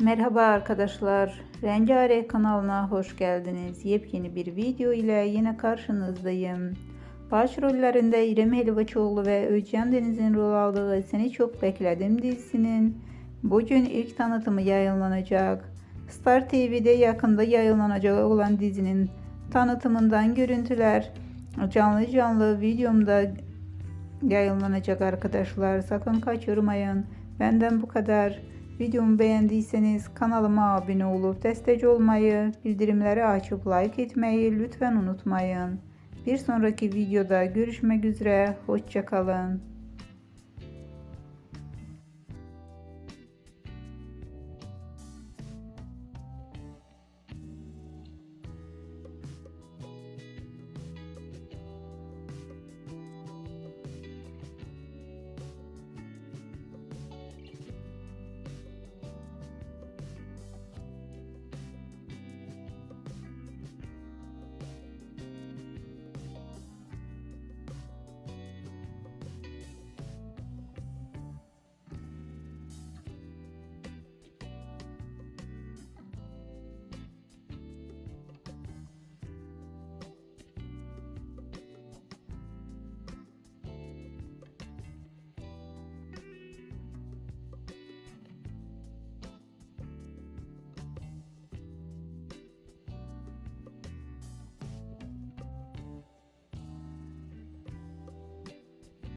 Merhaba arkadaşlar. Rengarenk kanalına hoş geldiniz. Yepyeni bir video ile yine karşınızdayım. Başrollerinde İrem Helvaçoğlu ve Özcan Deniz'in rol aldığı Seni Çok Bekledim dizisinin bugün ilk tanıtımı yayınlanacak. Star TV'de yakında yayınlanacak olan dizinin tanıtımından görüntüler canlı canlı videomda yayınlanacak arkadaşlar. Sakın kaçırmayın. Benden bu kadar. Videomu beğendiyseniz kanalıma abone olup destek olmayı, bildirimleri açıp like etmeyi lütfen unutmayın. Bir sonraki videoda görüşmek üzere. Hoşçakalın.